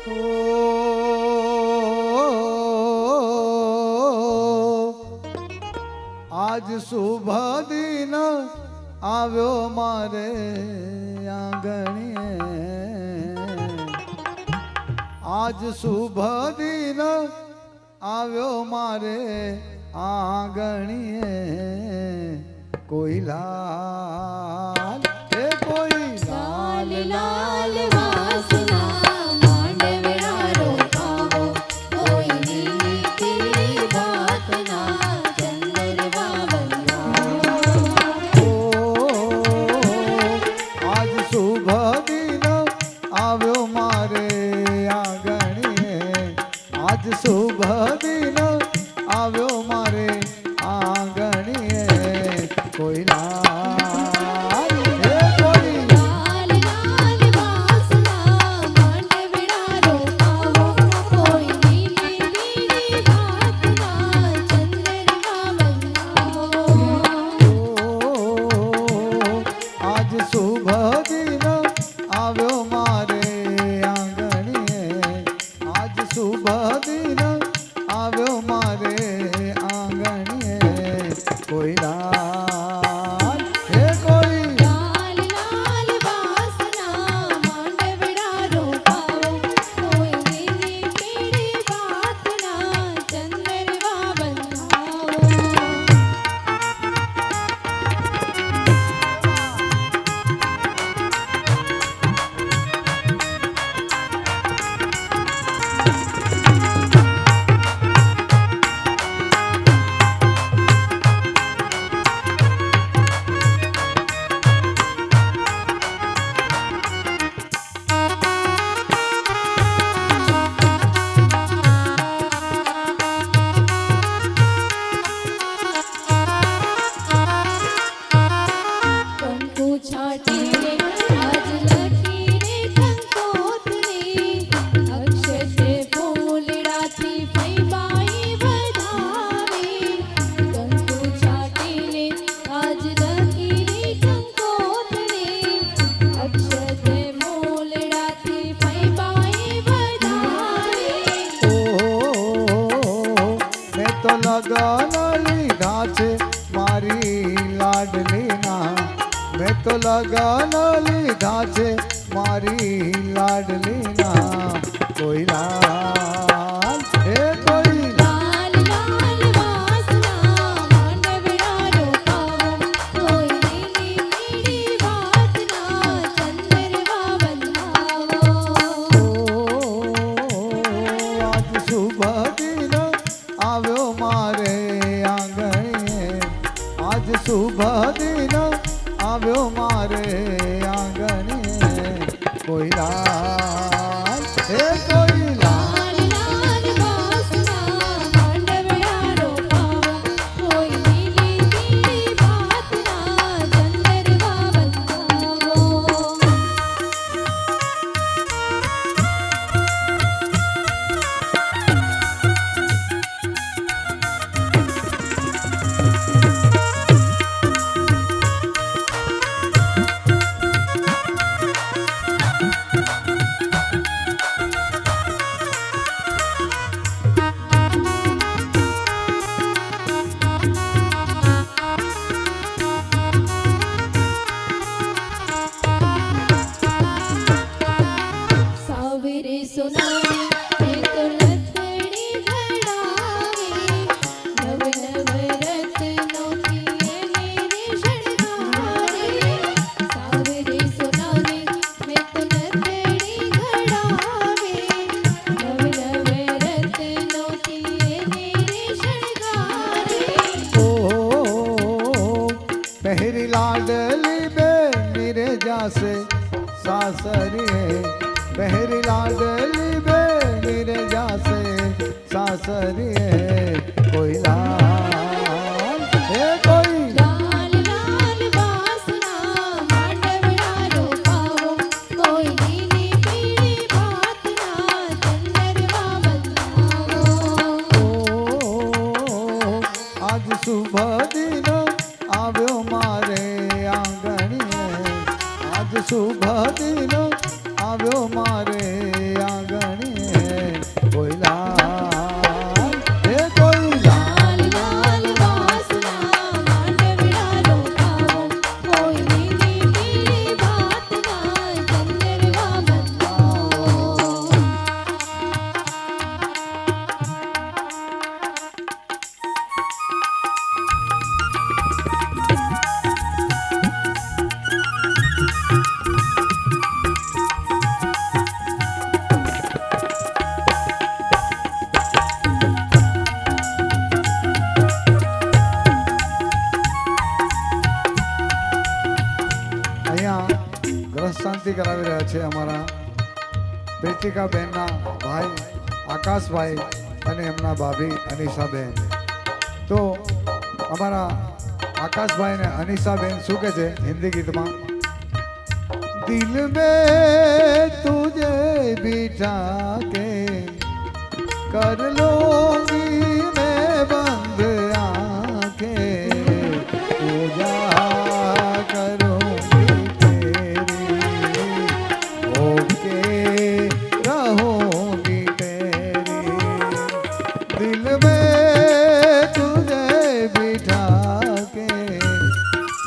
આજ શુભ દિન આવ્યો મારે આંગણીએ. આજ શુભ દિન આવ્યો મારે આંગણીએ. કોઈ લાલ કોઈ લાલ લાલ માં છે મારી લાડલીના મેં તો લગન લીધા છે મારી લાડલીના કોઈલા কইরা સાસે સાસરીએ બહેરી લાડલી બેની રે જાસે સાસરીએ આજ શુભ દિન આવ્યો મારે આંગણે બોલા છે અમારા પ્રીતિકાબેનના ભાઈ, આકાશભાઈ અને એમના ભાભી અનિશાબેન તો અમારા આકાશભાઈ ને અનિશાબેન શું કે છે હિન્દી ગીતમાં? દિલ મેં તુજે બિઠા કે કર લોગી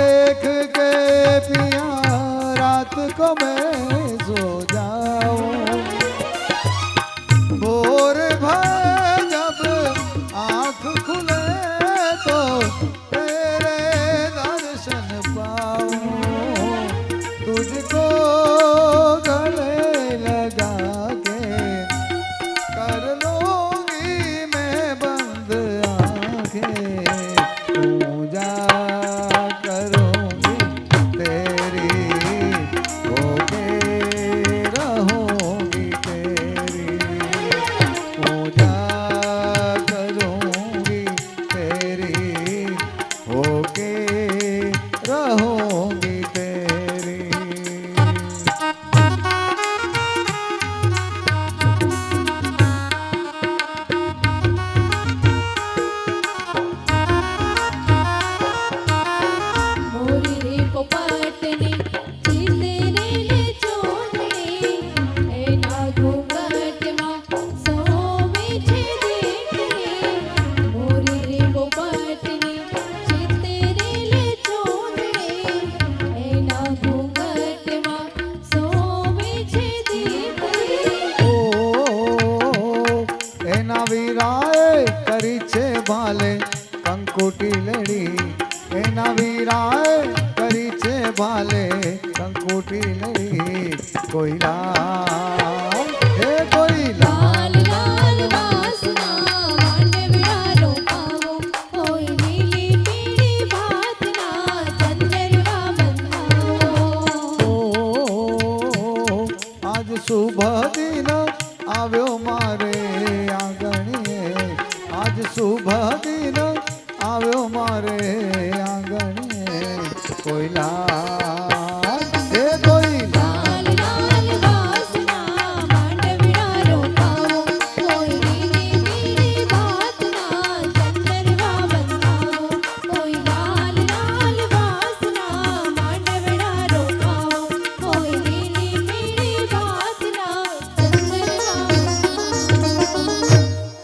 देख के पिया रात को मैं सो કંકુટી લડી કોઈલા હે કોઈલા લાલ લાલ વાસના માંડવડાનો પાવો હોય લીલી પીળી ભાતના ચંદરવા બંધાવો આજ શુભ દિન આવ્યો મારે આંગણીએ. આજ શુભ દિન આવ્યો મારે આંગણીએ કોઈલા